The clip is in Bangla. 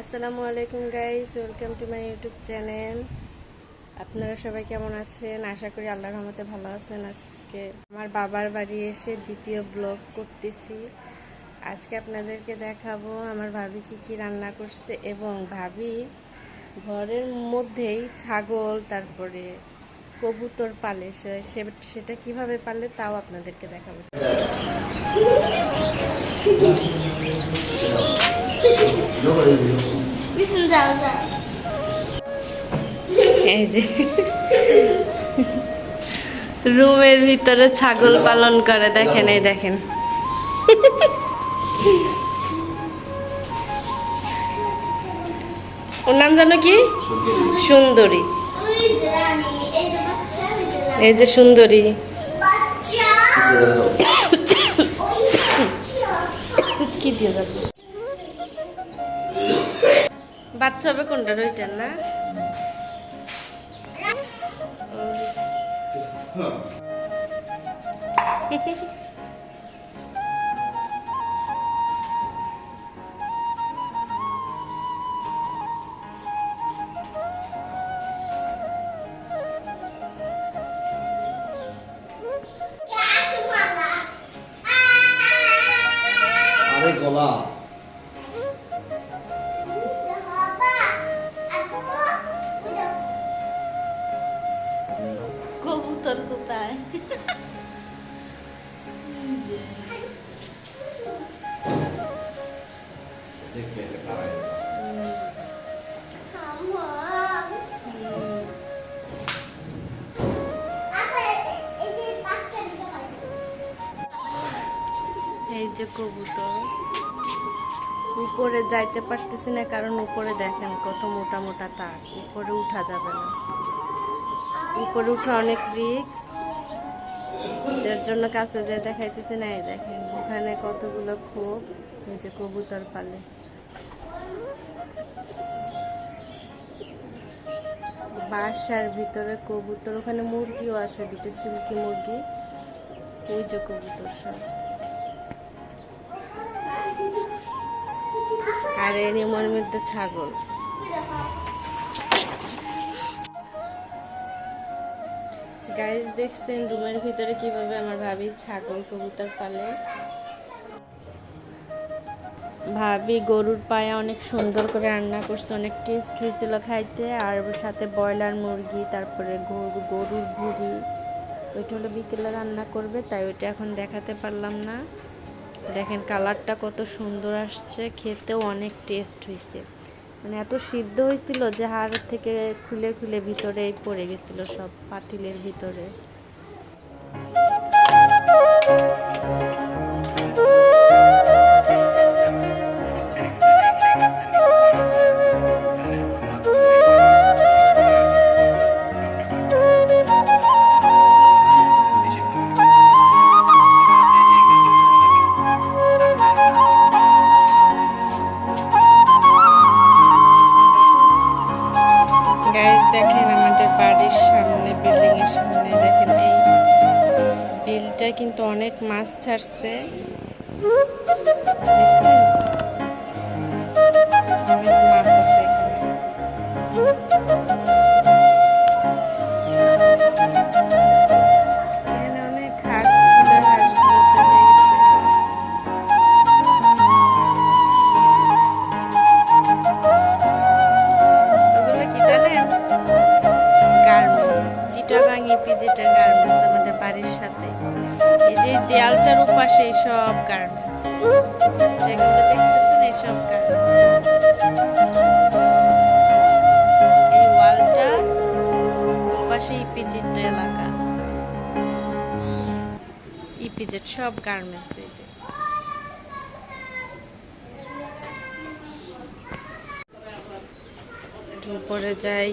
আসসালামু আলাইকুম guys welcome to my YouTube channel আপনারা সবাই কেমন আছেন? আশা করি আল্লাহর রহমতে ভালো আছেন। আজকে আমার বাবার বাড়ি এসে দ্বিতীয় ব্লগ করতেছি। আজকে আপনাদেরকে দেখাবো আমার ভাবি কি কি রান্না করছে এবং ভাবি ঘরের মধ্যেই ছাগল, তারপরে কবুতর পালে। সেটা কীভাবে পালে তাও আপনাদেরকে দেখাবো। এই যে। রুমের ভিতরে ছাগল পালন করে দেখেন এই দেখেন। ওর নাম জানো কি? সুন্দরী। এই যে সুন্দরী। কি দিয়ে যাবে? বাচ্চা হবে কোনটা? ওইটার না? আরে কবুতর কোথায় এই যে কবুতর। উপরে যাইতে পারতেছি না কারণ উপরে দেখেন কত মোটা মোটা তার। উপরে উঠা যাবে না। উপরে উঠা অনেক রিক্স যার জন্য কাছে যে দেখাইতেছে না, এই দেখেন ওখানে কতগুলো খোপ, এই যে কবুতর পালে। বাসার ভিতরে কবুতর, ওখানে মুরগিও আছে, দুটো সিল্কি মুরগি। ওই যে কবুতর সব। আর এর নিয়মের মধ্যে ছাগল। গাইজ দেখছেন রুমের ভিতরে কীভাবে আমার ভাবি ছাগল কবুতর পালে? ভাবি গরুর পায়া অনেক সুন্দর করে রান্না করছে, অনেক টেস্ট হয়েছিল খাইতে। আর সাথে ব্রয়লার মুরগি, তারপরে গরু, গরুর ভুড়ি, ওইটা হলো বিকেলে রান্না করবে, তাই ওইটা এখন দেখাতে পারলাম না। দেখেন কালারটা কত সুন্দর আসছে, খেতেও অনেক টেস্ট হয়েছে। মানে এত সিদ্ধ হয়েছিল যে হাড় থেকে খুলে খুলে ভিতরে পড়ে গেছিল সব পাতিলের ভিতরে। গাইজ দেখেন আমাদের বাড়ির সামনে বিল্ডিং এর সামনে, দেখেন এই বিলটা কিন্তু অনেক মাছ ছাড়ছে। যে দেয়ালটার উপাশে সব গার্মেন্টস। যেগুলো দেখতেছেন এই সব গার্মেন্টস। এই ওয়ালটা উপাশে ইপিজেট এলাকা। ইপিজেট সব গার্মেন্টস এই যে। উপরে যাই।